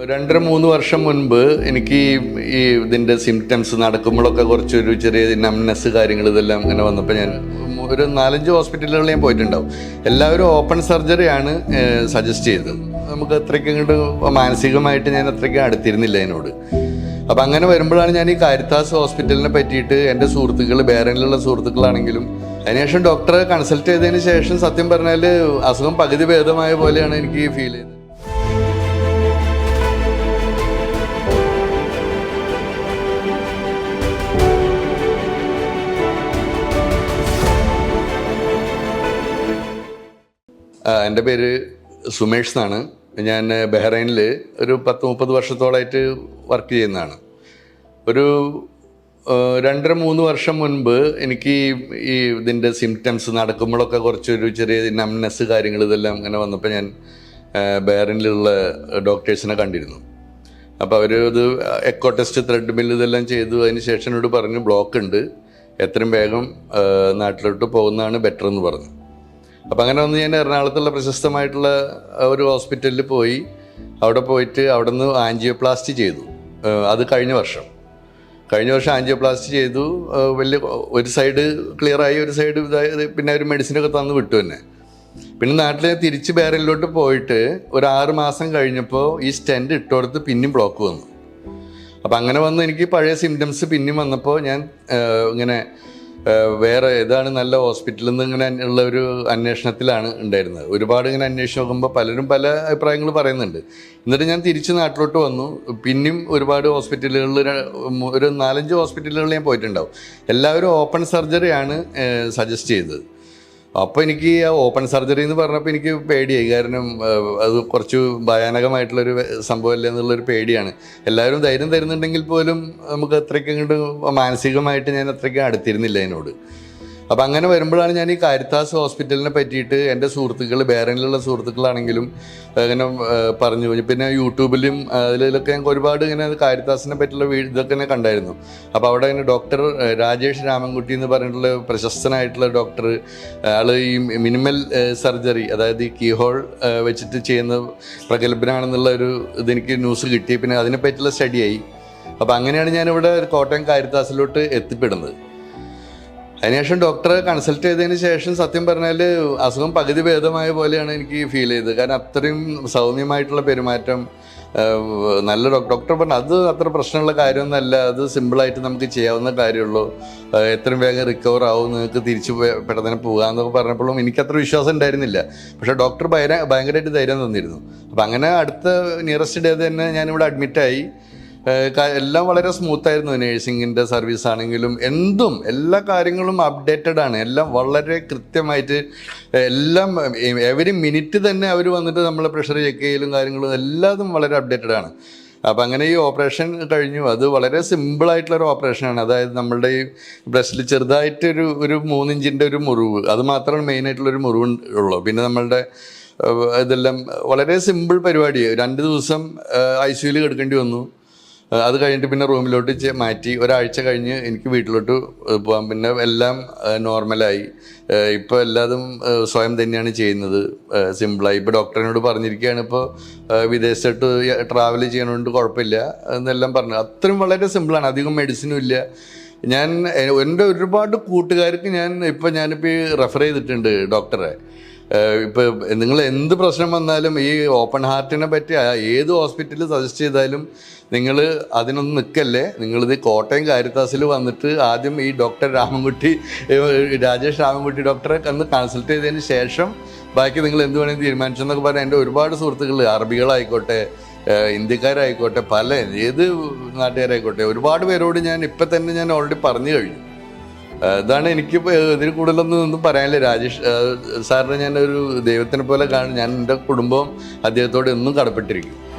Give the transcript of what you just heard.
രണ്ടര മൂന്ന് വർഷം മുൻപ് എനിക്ക് ഈ- ഇതിന്റെ സിംറ്റംസ് നടക്കുമ്പോഴൊക്കെ കുറച്ചൊരു ചെറിയ നംനെസ് കാര്യങ്ങൾ ഇതെല്ലാം ഇങ്ങനെ വന്നപ്പോൾ ഞാൻ ഒരു നാലഞ്ച് ഹോസ്പിറ്റലുകളിൽ ഞാൻ പോയിട്ടുണ്ടാവും. എല്ലാവരും ഓപ്പൺ സർജറിയാണ് സജസ്റ്റ് ചെയ്തത്. നമുക്ക് അത്രയ്ക്ക് ഇങ്ങോട്ട് മാനസികമായിട്ട് ഞാൻ അത്രയ്ക്ക് അടുത്തിരുന്നില്ല അതിനോട് അപ്പം അങ്ങനെ വരുമ്പോഴാണ് ഞാൻ ഈ കാരിത്താസ് ഹോസ്പിറ്റലിനെ പറ്റിയിട്ട് എന്റെ സുഹൃത്തുക്കൾ ബേറനിലുള്ള സുഹൃത്തുക്കളാണെങ്കിലും അതിനുശേഷം ഡോക്ടറെ കൺസൾട്ട് ചെയ്തതിന് ശേഷം സത്യം പറഞ്ഞാൽ അസുഖം പകുതി ഭേദമായ പോലെയാണ് എനിക്ക് ഫീൽ ചെയ്യുന്നത് എന്റെ പേര് സുമേഷ് എന്നാണ്. ഞാൻ ബഹ്റൈനിൽ ഒരു പത്ത് മുപ്പത് വർഷത്തോളമായിട്ട് വർക്ക് ചെയ്യുന്നതാണ്. ഒരു രണ്ടര മൂന്ന് വർഷം മുൻപ് എനിക്ക് ഈ- ഇതിന്റെ സിംറ്റംസ് നടക്കുമ്പോഴൊക്കെ കുറച്ചൊരു ചെറിയ നംനെസ് കാര്യങ്ങൾ ഇതെല്ലാം അങ്ങനെ വന്നപ്പോൾ ഞാൻ ബഹ്റൈനിലുള്ള ഡോക്ടേഴ്സിനെ കണ്ടിരുന്നു. അപ്പോൾ അവർ ഇത് എക്കോ ടെസ്റ്റ് ത്രെഡ് മില്ല് ഇതെല്ലാം ചെയ്തു. അതിന് ശേഷം എന്നോട് പറഞ്ഞു ബ്ലോക്ക് ഉണ്ട്. എത്രയും വേഗം നാട്ടിലോട്ട് പോകുന്നതാണ് ബെറ്റർ എന്ന് പറഞ്ഞു. അപ്പം അങ്ങനെ വന്ന് ഞാൻ എറണാകുളത്തുള്ള പ്രശസ്തമായിട്ടുള്ള ഒരു ഹോസ്പിറ്റലിൽ പോയി. അവിടെ പോയിട്ട് അവിടെ നിന്ന് ആൻജിയോപ്ലാസ്റ്റി ചെയ്തു. അത് കഴിഞ്ഞ വർഷം. കഴിഞ്ഞ വർഷം ആൻജിയോപ്ലാസ്റ്റി ചെയ്തു. വലിയ ഒരു സൈഡ് ക്ലിയർ ആയി ഒരു സൈഡ് ഇതായത് പിന്നെ ഒരു മെഡിസിനൊക്കെ തന്നു വിട്ടു തന്നെ പിന്നെ നാട്ടിൽ തിരിച്ച് ബാരലിലോട്ട് പോയിട്ട് ഒരു ആറ് മാസം കഴിഞ്ഞപ്പോൾ ഈ സ്റ്റെൻഡ് ഇട്ടോടത്ത് പിന്നെയും ബ്ലോക്ക് വന്നു. അപ്പം അങ്ങനെ വന്ന് എനിക്ക് പഴയ സിംറ്റംസ് പിന്നെയും വന്നപ്പോൾ ഞാൻ ഇങ്ങനെ വേറെ ഏതാണ് നല്ല ഹോസ്പിറ്റലിൽ നിന്ന് ഇങ്ങനെ ഉള്ള ഒരു അന്വേഷണത്തിലാണ് ഉണ്ടായിരുന്നത്. ഒരുപാട് ഇങ്ങനെ അന്വേഷിച്ച് നോക്കുമ്പോൾ പലരും പല അഭിപ്രായങ്ങൾ പറയുന്നുണ്ട്. എന്നിട്ട് ഞാൻ തിരിച്ച് നാട്ടിലോട്ട് വന്നു. പിന്നെയും ഒരുപാട് ഹോസ്പിറ്റലുകളിൽ ഒരു നാലഞ്ച് ഹോസ്പിറ്റലുകളിൽ ഞാൻ പോയിട്ടുണ്ടാവും. എല്ലാവരും ഓപ്പൺ സർജറിയാണ് സജസ്റ്റ് ചെയ്തത്. അപ്പോൾ എനിക്ക് ആ ഓപ്പൺ സർജറി എന്ന് പറഞ്ഞപ്പോൾ എനിക്ക് പേടിയായി. കാരണം അത് കുറച്ച് ഭയാനകമായിട്ടുള്ളൊരു സംഭവമല്ലേ എന്നുള്ളൊരു പേടിയാണ്. എല്ലാവരും ധൈര്യം തരുന്നുണ്ടെങ്കിൽ പോലും നമുക്ക് അത്രയ്ക്ക് അങ്ങോട്ട് മാനസികമായിട്ട് ഞാൻ അത്രയ്ക്ക് അടുത്തിരുന്നില്ല അതിനോട് അപ്പം അങ്ങനെ വരുമ്പോഴാണ് ഞാൻ ഈ കാരിത്താസ് ഹോസ്പിറ്റലിനെ പറ്റിയിട്ട് എന്റെ സുഹൃത്തുക്കൾ ബേറനിലുള്ള സുഹൃത്തുക്കളാണെങ്കിലും അങ്ങനെ പറഞ്ഞു. പിന്നെ യൂട്യൂബിലും അതിലൊക്കെ ഞങ്ങൾക്ക് ഒരുപാട് ഇങ്ങനെ കാരിത്താസിനെ പറ്റിയുള്ള ഇതൊക്കെ തന്നെ കണ്ടായിരുന്നു. അപ്പോൾ അവിടെ ഇങ്ങനെ ഡോക്ടർ രാജേഷ് രാമൻകുട്ടി എന്ന് പറഞ്ഞിട്ടുള്ള പ്രശസ്തനായിട്ടുള്ള ഡോക്ടർ ആൾ ഈ മിനിമൽ സർജറി അതായത് ഈ കീഹോൾ വെച്ചിട്ട് ചെയ്യുന്ന പ്രഗത്ഭനാണെന്നുള്ള ഒരു ഇതെനിക്ക് ന്യൂസ് കിട്ടി. പിന്നെ അതിനെപ്പറ്റിയുള്ള സ്റ്റഡിയായി. അപ്പോൾ അങ്ങനെയാണ് ഞാനിവിടെ കോട്ടയം കാരിത്താസിലോട്ട് എത്തിപ്പെടുന്നത്. അതിനുശേഷം ഡോക്ടറെ കൺസൾട്ട് ചെയ്തതിന് ശേഷം സത്യം പറഞ്ഞാൽ അസുഖം പകുതി ഭേദമായ പോലെയാണ് എനിക്ക് ഫീൽ ചെയ്തത്. കാരണം അത്രയും സൗമ്യമായിട്ടുള്ള പെരുമാറ്റം നല്ല ഡോക്ടർ പറഞ്ഞു അത് അത്ര പ്രശ്നമുള്ള കാര്യമൊന്നുമല്ല. അത് സിമ്പിളായിട്ട് നമുക്ക് ചെയ്യാവുന്ന കാര്യമുള്ളൂ. എത്രയും വേഗം റിക്കവർ ആവും നിങ്ങൾക്ക് തിരിച്ചു പെട്ടെന്ന് പോകാമെന്നൊക്കെ പറഞ്ഞപ്പോഴും എനിക്കത്ര വിശ്വാസം ഉണ്ടായിരുന്നില്ല. പക്ഷേ ഡോക്ടർ ഭയങ്കര ഭയങ്കരമായിട്ട് ധൈര്യം തന്നിരുന്നു. അപ്പം അങ്ങനെ അടുത്ത നിയറസ്റ്റ് ഡേ തന്നെ ഞാനിവിടെ അഡ്മിറ്റായി എല്ലാം വളരെ സ്മൂത്ത് ആയിരുന്നു. നേഴ്സിംഗിന്റെ സർവീസ് ആണെങ്കിലും എന്തും എല്ലാ കാര്യങ്ങളും അപ്ഡേറ്റഡ് ആണ്. എല്ലാം വളരെ കൃത്യമായിട്ട് എല്ലാം എവരി മിനിറ്റ് തന്നെ അവർ വന്നിട്ട് നമ്മളെ പ്രഷർ ചെക്ക് ചെയ്യലും കാര്യങ്ങളും എല്ലാതും വളരെ അപ്ഡേറ്റഡ് ആണ്. അപ്പം അങ്ങനെ ഈ ഓപ്പറേഷൻ കഴിഞ്ഞു. അത് വളരെ സിമ്പിളായിട്ടുള്ള ഒരു ഓപ്പറേഷനാണ് അതായത് നമ്മളുടെ ഈ ബ്രസ്റ്റിൽ ചെറുതായിട്ടൊരു ഒരു മൂന്നിഞ്ചിന്റെ ഒരു മുറിവ്. അത് മാത്രമാണ് മെയിനായിട്ടുള്ളൊരു മുറിവ് ഉള്ളൂ. പിന്നെ നമ്മളുടെ ഇതെല്ലാം വളരെ സിമ്പിൾ പരിപാടി. രണ്ട് ദിവസം ഐ സിയുയിൽ കിടക്കേണ്ടി വന്നു. അത് കഴിഞ്ഞിട്ട് പിന്നെ റൂമിലോട്ട് മാറ്റി ഒരാഴ്ച കഴിഞ്ഞ് എനിക്ക് വീട്ടിലോട്ട് പോകാം പിന്നെ എല്ലാം നോർമലായി. ഇപ്പം എല്ലാതും സ്വയം തന്നെയാണ് ചെയ്യുന്നത്. സിമ്പിളായി. ഇപ്പോൾ ഡോക്ടറിനോട് പറഞ്ഞിരിക്കുകയാണ് ഇപ്പോൾ വിദേശത്തോട്ട് ട്രാവൽ ചെയ്യണോണ്ട് കുഴപ്പമില്ല എന്നെല്ലാം പറഞ്ഞു. അത്രയും വളരെ സിമ്പിളാണ്. അധികം മെഡിസിനും ഇല്ല. ഞാൻ എന്റെ ഒരുപാട് കൂട്ടുകാർക്ക് ഞാൻ ഇപ്പോൾ ഞാനിപ്പോൾ റെഫർ ചെയ്തിട്ടുണ്ട് ഡോക്ടറെ. ഇപ്പോൾ നിങ്ങൾ എന്ത് പ്രശ്നം വന്നാലും ഈ ഓപ്പൺ ഹാർട്ടിനെ പറ്റി ഏത് ഹോസ്പിറ്റലിൽ സജസ്റ്റ് ചെയ്താലും നിങ്ങൾ അതിനൊന്നും നിൽക്കല്ലേ? നിങ്ങളിത് കോട്ടയം കാരിത്താസിൽ വന്നിട്ട് ആദ്യം ഈ ഡോക്ടർ രാമൻകുട്ടി രാജേഷ് രാമൻകുട്ടി ഡോക്ടറെ കന്ന് കൺസൾട്ട് ചെയ്തതിന് ശേഷം ബാക്കി നിങ്ങൾ എന്ത് വേണമെങ്കിൽ തീരുമാനിച്ചെന്നൊക്കെ പറഞ്ഞാൽ എന്റെ ഒരുപാട് സുഹൃത്തുക്കൾ അറബികളായിക്കോട്ടെ ഇന്ത്യക്കാരായിക്കോട്ടെ പല ഏത് നാട്ടുകാരായിക്കോട്ടെ ഒരുപാട് പേരോട് ഞാൻ ഇപ്പം തന്നെ ഞാൻ ഓൾറെഡി പറഞ്ഞു കഴിഞ്ഞു. ആ, ഇതാണ് എനിക്ക് ഇതിൽ കൂടുതലൊന്നും ഒന്നും പറയാനില്ല. രാജേഷ് സാറിന് ഒരു ദൈവത്തിനെ പോലെ കാണും. ഞാൻ എന്റെ കുടുംബം അദ്ദേഹത്തോട് എന്നും കടപ്പെട്ടിരിക്കും.